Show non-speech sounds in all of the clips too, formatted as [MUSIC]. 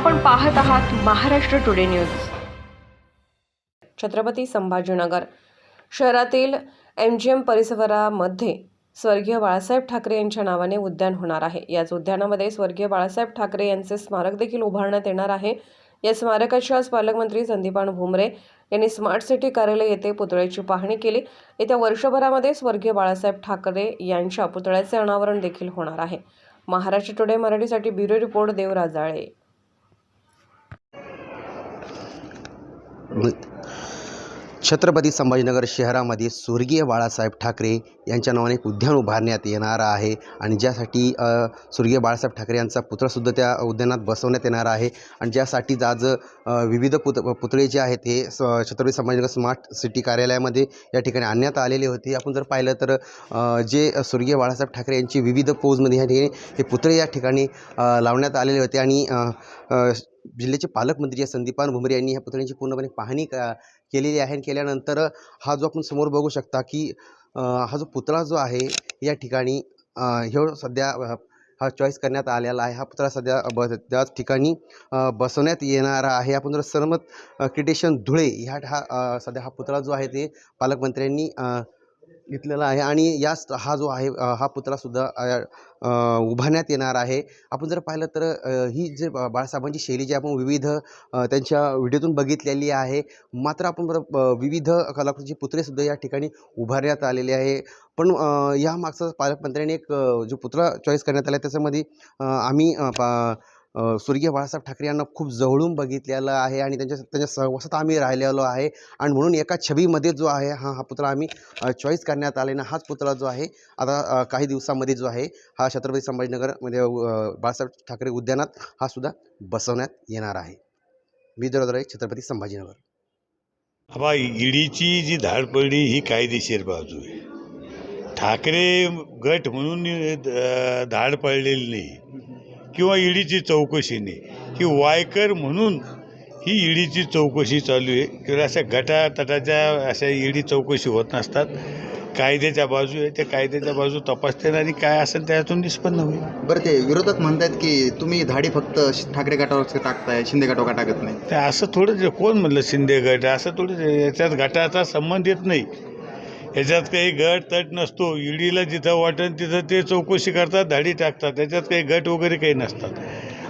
आपण पाहत आहात महाराष्ट्र टुडे न्यूज छत्रपती संभाजीनगर शहरातील एम जी एम परिसरामध्ये स्वर्गीय बाळासाहेब ठाकरे यांच्या नावाने उद्यान होणार आहे. याच उद्यानामध्ये स्वर्गीय बाळासाहेब ठाकरे यांचे स्मारक देखील उभारण्यात येणार आहे. या स्मारकाची आज पालकमंत्री संदीपान भुमरे यांनी स्मार्ट सिटी कार्यालय येथे पुतळ्याची पाहणी केली. येत्या वर्षभरामध्ये स्वर्गीय बाळासाहेब ठाकरे यांच्या पुतळ्याचे अनावरण देखील होणार आहे. महाराष्ट्र टुडे मराठीसाठी bureau report Devrajale. outlet Chhatrapati Sambhajinagar शहरामध्ये स्वर्गीय बाळासाहेब ठाकरे यांच्या नावाने एक उद्यान उभारण्यात येणार आहे आणि ज्यासाठी स्वर्गीय बाळासाहेब ठाकरे यांचा पुतळासुद्धा त्या उद्यानात बसवण्यात येणार आहे. आणि ज्यासाठी आज विविध पुत पुतळे जे आहेत हे स छत्रपती संभाजीनगर स्मार्ट सिटी कार्यालयामध्ये या ठिकाणी आणण्यात आलेले होते. आपण जर पाहिलं तर जे स्वर्गीय बाळासाहेब ठाकरे यांची विविध पोजमध्ये या ठिकाणी हे पुतळे या ठिकाणी लावण्यात आलेले होते. आणि जिल्ह्याचे पालकमंत्री संदीपान भुमरे यांनी ह्या पुतळ्यांची पूर्णपणे पाहणी केलेली आहे आणि केल्यानंतर हा जो आपण समोर बघू शकता की हा जो पुतळा जो आहे या ठिकाणी हे ह्यो सध्या हा चॉईस करण्यात आलेला आहे. हा पुतळा सध्या ब त्याच ठिकाणी बसवण्यात येणार आहे. आपण जर सरमत क्रिटेशन धुळे ह्या हा सध्या हा पुतळा जो आहे ते पालकमंत्र्यांनी घेतलेला आहे आणि याच हा जो आहे हा पुतळासुद्धा उभारण्यात येणार आहे. आपण जर पाहिलं तर ही जे बा- बाळासाहेबांची शैली जी आपण विविध त्यांच्या व्हिडिओतून बघितलेली आहे. मात्र आपण बरं विविध कलाकृतीचे पुतळेसुद्धा या ठिकाणी उभारण्यात आलेले आहे. पण या मागचं पालकमंत्र्यांनी एक जो पुतळा चॉईस करण्यात आला आहे त्याच्यामध्ये आम्ही पा- स्वर्गीय बाळासाहेब ठाकरे यांना खूप जवळून बघितलेलं आहे आणि त्यांच्या त्यांच्या सहवासात आम्ही राहिलेलो आहे. आणि म्हणून एका छबीमध्ये जो आहे हा हा पुतळा आम्ही चॉईस करण्यात आले ना हाच पुतळा जो आहे आता काही दिवसामध्ये जो आहे हा छत्रपती संभाजीनगरमध्ये बाळासाहेब ठाकरे उद्यानात हा सुद्धा बसवण्यात येणार आहे. मी दरोदर छत्रपती संभाजीनगर. बा ईडीची जी धाड पडली ही कायदेशीर बाजू आहे. ठाकरे गट म्हणून धाड पडलेली नाही. किंवा ईडीची चौकशी नाही. ही वायकर म्हणून ही ईडीची चौकशी चालू आहे. किंवा अशा गटातटाच्या अशा ईडी चौकशी होत नसतात. कायद्याच्या बाजू आहे. त्या कायद्याच्या बाजू तपासते आणि काय असेल त्यातून निष्पन्न होईल. बरं ते विरोधक म्हणतायत की तुम्ही धाडी फक्त ठाकरे गटावर टाकताय शिंदे गटावर का टाकत नाही. ते असं थोडं कोण म्हणलं शिंदे गट? असं थोडं याच्यात गटाचा संबंध येत नाही. याच्यात काही गट तट नसतो. ईडीला जिथं वाटेल तिथं ते चौकशी करतात धाडी टाकतात. त्याच्यात काही गट वगैरे काही नसतात.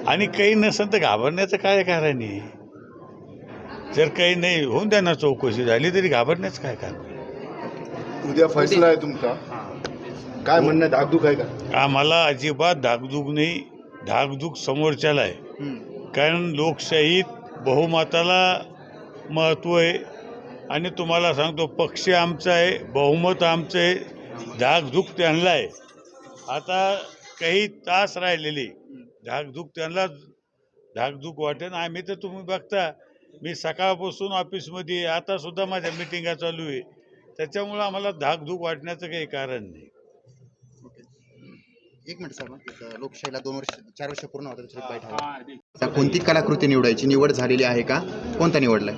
आणि काही नसेल तर घाबरण्याचं काय कारण आहे? जर काही नाही होऊन द्या ना चौकशी. झाली तरी घाबरण्याचं काय कारण उद्या फैसला आहे तुमचा. काय म्हणणं धाकधूक आहे का? आम्हाला अजिबात धाकधूक नाही. धाकधूक समोरच्याला आहे. कारण लोकशाहीत बहुमताला महत्त्व आहे. आणि तुम्हाला सांगतो पक्ष आमचा आहे बहुमत आमचं आहे धाकधूक त्यांना आहे. आता काही तास राहिलेली धाकधूक त्यांना धाकधूक वाटेन. आम्ही तर तुम्ही बघता मी सकाळपासून ऑफिसमध्ये आतासुद्धा आता सुद्धा माझ्या मिटिंगा चालू आहे. त्याच्यामुळं आम्हाला धाकधूक वाटण्याचं काही कारण नाही. एक मिनिट सर इथं लोकशाहीला दोन वर्ष चार वर्ष पूर्ण होतात कोणती कलाकृती निवडायची? निवड झालेली आहे का? कोणता निवडलाय?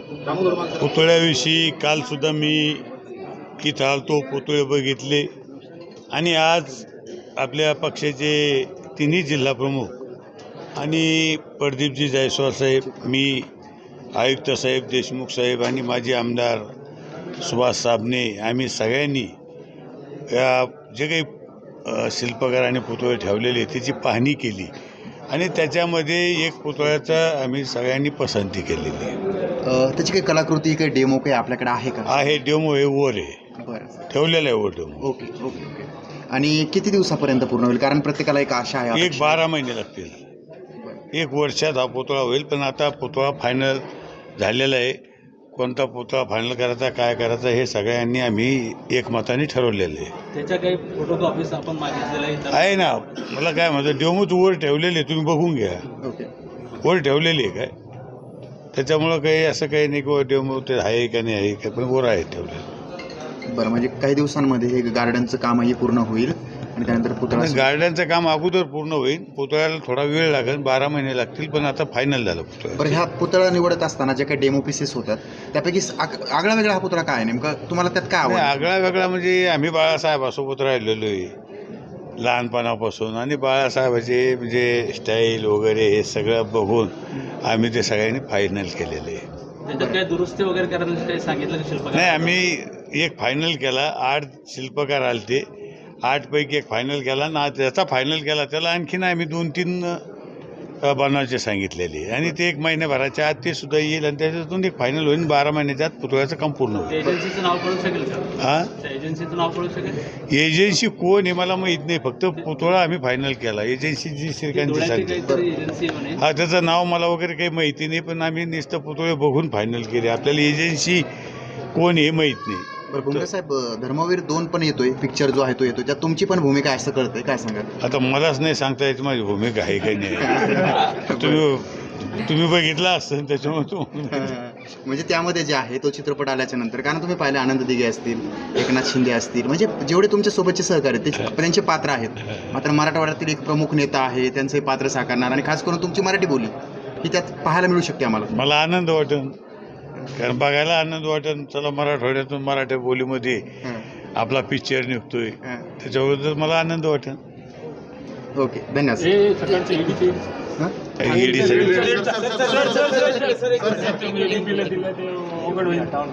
पुतळ्याविषयी कालसुद्धा मी इथं आलतो पुतळे बघितले. आणि आज आपल्या पक्षाचे तिन्ही जिल्हाप्रमुख आणि प्रदीपजी जायस्वाल साहेब मी आयुक्त साहेब देशमुख साहेब आणि माजी आमदार सुभाष साबणे आम्ही सगळ्यांनी या जे काही शिल्पकार आणि पुतळे ठेवलेले त्याची पाहणी केली. आणि त्याच्यामध्ये एक पुतळ्याचा आम्ही सगळ्यांनी पसंती केलेली आहे. त्याची काही कलाकृती काही डेमो काही आपल्याकडे आहे का? आहे डेमो हे वर आहे. बरं. ठेवलेलं आहे वर डेमो. Okay okay okay. आणि किती दिवसापर्यंत पूर्ण होईल? कारण प्रत्येकाला एक आशा आहे एक बारा महिने लागतील. एक वर्षात हा पुतळा होईल पण आता पुतळा फायनल झालेला आहे. कोणता पुतळा फायनल करायचा काय करायचा हे सगळ्यांनी आम्ही एकमताने ठरवलेलं. आहे त्याच्या काही फोटोकॉपीज आपण मागितलेल्या आहेत आहे ना. मला काय म्हणतं डेमोच वर ठेवलेले आहे, तुम्ही बघून घ्या. ओके. वर ठेवलेली आहे काय? त्याच्यामुळं काही असं काही नाही की डेमो ते आहे का नाही आहे का पण वर आहे ठेवलेलं. बरं म्हणजे काही दिवसांमध्ये हे गार्डनचं कामही पूर्ण होईल. आणि त्यानंतर पुतळा गार्डनचं काम अगोदर पूर्ण होईल. पुतळ्याला थोडा वेळ लागेल. बारा महिने लागतील पण आता फायनल झालं पुतळा बरं ह्या पुतळा निवडत असताना जे काही डेमो पीसेस होतात त्यापैकी आगळा वेगळा हा पुतळा काय आहे? नेमका तुम्हाला त्यात काय आगळा वेगळा म्हणजे आम्ही बाळासाहेबासोबत राहिलेलो आहे. लहानपणापासून आणि बाळासाहेबाचे म्हणजे स्टाईल वगैरे हे सगळं बघून आम्ही ते सगळ्यांनी फायनल केलेले आहे. दुरुस्ती वगैरे करायला सांगितलं नाही आम्ही एक फायनल केला. आठ शिल्पकार आलते. आठपैकी एक फायनल केला ना त्याचा फायनल केला त्याला आणखीन आम्ही दोन तीन बनवायचे सांगितलेले. आणि ते एक महिन्याभराच्या आत ते सुद्धा येईल आणि त्याच्यातून एक फायनल होईल बारा महिन्याच्या आत पुतळ्याचं काम पूर्ण होईल. एजन्सीचं नाव कळू शकेल का? हां त्या एजन्सीचं नाव कळू शकेल? एजन्सी कोण हे मला माहीत नाही फक्त पुतळा आम्ही फायनल केला. एजन्सी जी श्रीकांतची हा त्याचं नाव मला वगैरे काही माहिती नाही पण आम्ही नुसतं पुतळे बघून फायनल केले. आपल्याला एजन्सी कोण हे माहीत नाही. बरं साहेब धर्मवीर दोन पण येतोय पिक्चर जो आहे तो येतोय त्यात तुमची पण भूमिका आहे असं कळतंय काय सांगा आता मलाच नाही सांगता येत माझी भूमिका आहे काही नाही. [LAUGHS] तुम्ही तुम्ही बघितला असतं त्याच्यामुळे तो [LAUGHS] म्हणजे त्यामध्ये जे आहे तो चित्रपट आल्याच्यानंतर कारण तुम्ही पाहिले आनंद दिघे असतील एकनाथ शिंदे असतील म्हणजे जेवढे तुमच्या सोबतचे सहकारी आहेत, ते त्यांचे पात्र आहेत. मात्र मराठवाड्यातील एक प्रमुख नेता आहे त्यांचे पात्र साकारणार आणि खास करून तुमची मराठी बोली ही त्यात पाहायला मिळू शकते आम्हाला. मला आनंद वाटन कारण बघायला आनंद वाटन चला मराठवाड्यातून मराठी बोलीमध्ये हं, आपला पिक्चर निघतोय हं. त्याच्याबद्दल मला आनंद वाटन ओके धन्यवाद हं? ईडी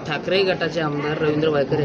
ठाकरे गटाचे आमदार रवींद्र वायकर